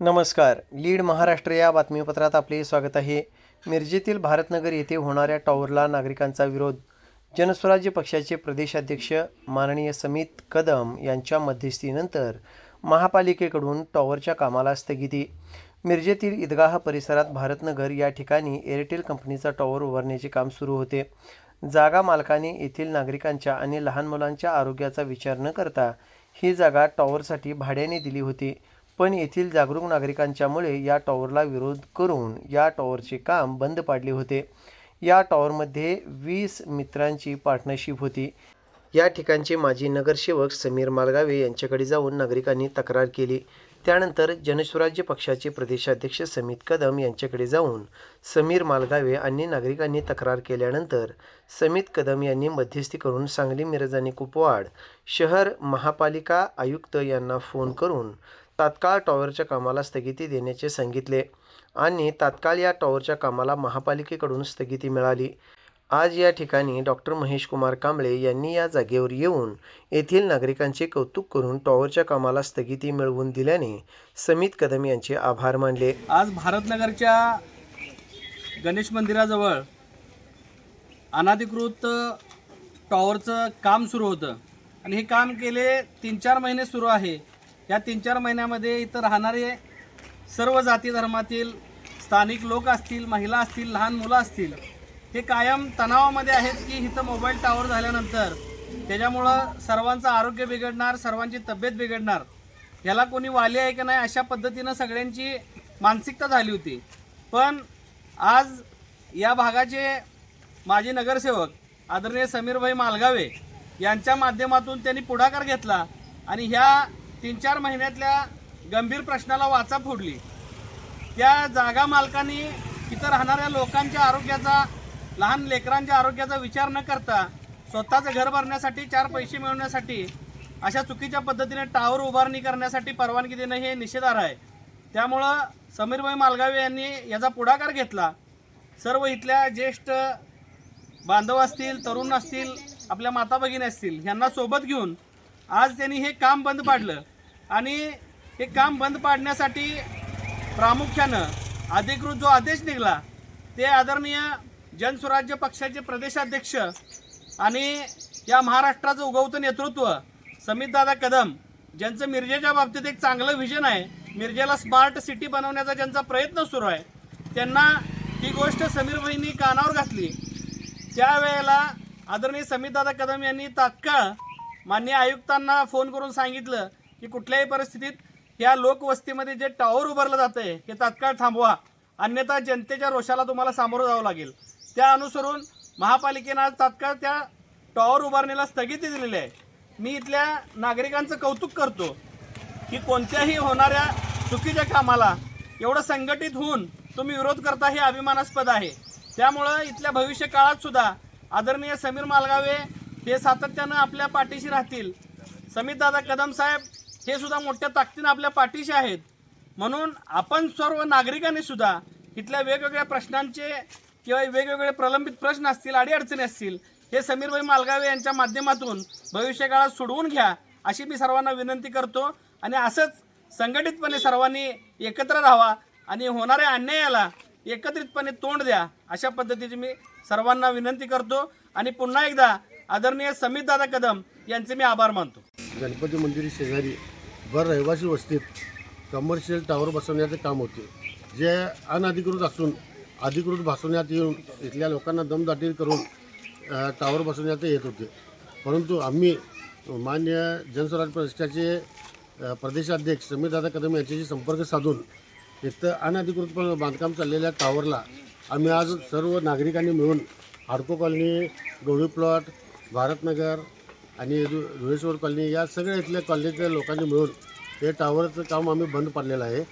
नमस्कार. लीड महाराष्ट्र या बातमीपत्रात आपले स्वागत आहे. मिरजेतील भारतनगर येथे होणाऱ्या टॉवरला नागरिकांचा विरोध. जनस्वराज्य पक्षाचे प्रदेशाध्यक्ष माननीय समित कदम यांच्या मध्यस्थीनंतर महापालिकेकडून टॉवरच्या कामाला स्थगिती. मिरजेतील ईदगाह परिसरात भारतनगर या ठिकाणी एअरटेल कंपनीचा टॉवर उभारण्याचे काम सुरू होते. जागा मालकाने येथील नागरिकांच्या आणि लहान मुलांच्या आरोग्याचा विचार न करता ही जागा टॉवरसाठी भाड्याने दिली होती. पण येथील जागरूक नागरिकांच्यामुळे या टॉवरला विरोध करून या टॉवरचे काम बंद पाडले होते. या टॉवरमध्ये वीस मित्रांची पार्टनरशिप होती. या ठिकाणचे माजी नगरसेवक समीर मालगावे यांच्याकडे जाऊन नागरिकांनी तक्रार केली. त्यानंतर जनस्वराज्य पक्षाचे प्रदेशाध्यक्ष समित कदम यांच्याकडे जाऊन समीर मालगावे आणि नागरिकांनी तक्रार केल्यानंतर समित कदम यांनी मध्यस्थी करून सांगली मिरज आणि कुपवाड शहर महापालिका आयुक्त यांना फोन करून तात्काळ टॉवरच्या कामाला स्थगिती देण्याचे सांगितले आणि तात्काळ या टॉवरच्या कामाला महापालिकेकडून स्थगिती मिळाली. आज या ठिकाणी डॉक्टर महेश कुमार कांबळे यांनी या जागेवर येऊन येथील नागरिकांचे कौतुक करून टॉवरच्या कामाला स्थगिती मिळवून दिल्याने समित कदम यांचे आभार मानले. आज भारतनगरच्या गणेश मंदिराजवळ अनाधिकृत टॉवरचं काम सुरू होतं. आणि हे काम गेले तीन चार महिने सुरू आहे. या तीन चार महिन्यामध्ये इथं राहणारे सर्व जाती धर्मातील स्थानिक लोक असतील महिला असतील लहान मुलं असतील हे कायम तणावामध्ये आहेत की इथं मोबाईल टावर झाल्यानंतर त्याच्यामुळं सर्वांचं आरोग्य बिघडणार सर्वांची तब्येत बिघडणार याला कोणी वाली आहे का नाही अशा पद्धतीनं सगळ्यांची मानसिकता झाली होती. पण आज या भागाचे माजी नगरसेवक आदरणीय समीरभाई मालगावे यांच्या माध्यमातून त्यांनी पुढाकार घेतला आणि ह्या तीन चार महिन्यातल्या गंभीर प्रश्नाला वाचा फोडली. त्या जागा मालकांनी इथं राहणाऱ्या लोकांच्या आरोग्याचा लहान लेकरांच्या आरोग्याचा विचार न करता स्वतःचं घर भरण्यासाठी चार पैसे मिळवण्यासाठी अशा चुकीच्या पद्धतीने टावर उभारणी करण्यासाठी परवानगी देणं हे निषेधार्ह आहे. त्यामुळं समीरभाई मालगावे यांनी याचा पुढाकार घेतला. सर्व इथल्या ज्येष्ठ बांधव असतील तरुण असतील आपल्या माता भगिनी असतील यांना सोबत घेऊन आज त्यांनी हे काम बंद पाडलं. आणि हे काम बंद पाडण्यासाठी प्रामुख्यानं अधिकृत जो आदेश निघाला ते आदरणीय जनस्वराज्य पक्षाचे प्रदेशाध्यक्ष आणि या महाराष्ट्राचं उगवतं नेतृत्व समितदादा कदम ज्यांचं मिरजेच्या बाबतीत एक चांगलं विजन आहे मिरजेला स्मार्ट सिटी बनवण्याचा ज्यांचा प्रयत्न सुरू आहे त्यांना ही गोष्ट समीर बहिणी कानावर घातली. त्यावेळेला आदरणीय समितदादा कदम यांनी तात्काळ मान्य आयुक्तांना फोन करून सांगितलं की कुठल्याही परिस्थितीत या लोकवस्तीमध्ये जे टॉवर उभारलं जातं आहे हे तात्काळ थांबवा. अन्यथा जनतेच्या रोषाला तुम्हाला सामोरं जावं लागेल. त्या अनुसरून महापालिकेनं आज तात्काळ त्या टॉवर उभारणीला स्थगिती दिलेली आहे. मी इथल्या नागरिकांचं कौतुक करतो की कोणत्याही होणाऱ्या चुकीच्या कामाला एवढं संघटित होऊन तुम्ही विरोध करता हे अभिमानास्पद आहे. त्यामुळं इथल्या भविष्य काळात सुद्धा आदरणीय समीर मालगावे हे सातत्यानं आपल्या पाठीशी राहतील. समितदादा कदम साहेब हे सुद्धा मोठ्या ताकदीनं आपल्या पाठीशी आहेत. म्हणून आपण सर्व नागरिकांनी सुद्धा इथल्या वेगवेगळ्या प्रश्नांचे किंवा वेगवेगळे प्रलंबित प्रश्न असतील अडीअडचणी असतील हे समीरभाई मालगावे यांच्या माध्यमातून भविष्यकाळात सोडवून घ्या अशी मी सर्वांना विनंती करतो. आणि असंच संघटितपणे सर्वांनी एकत्र राहावा आणि होणाऱ्या अन्यायाला एकत्रितपणे तोंड द्या अशा पद्धतीची मी सर्वांना विनंती करतो. आणि पुन्हा एकदा आदरणीय समितदादा कदम यांचे मी आभार मानतो. गणपती मंदिर शेजारी भर रहिवासी वस्तीत कमर्शियल टावर बसवण्याचे काम होते. जे अनधिकृत असून अधिकृत भासवण्यात येऊन इथल्या लोकांना दमदाटी करून टावर बसवण्यात येत होते. परंतु आम्ही मान्य जनस्वराज्य प्रतिष्ठाचे अ, प्रदेशाध्यक्ष समीरदादा कदम यांच्याशी संपर्क साधून इथं अनधिकृतपणे बांधकाम चाललेल्या टावरला आम्ही आज सर्व नागरिकांनी मिळून हाडको कॉलनी गवळी प्लॉट भारतनगर आणि धु धुळेश्वर कॉलनी या सगळ्या इथल्या कॉलनीतल्या लोकांनी मिळून हे टावरचं काम आम्ही बंद पाडलेलं आहे.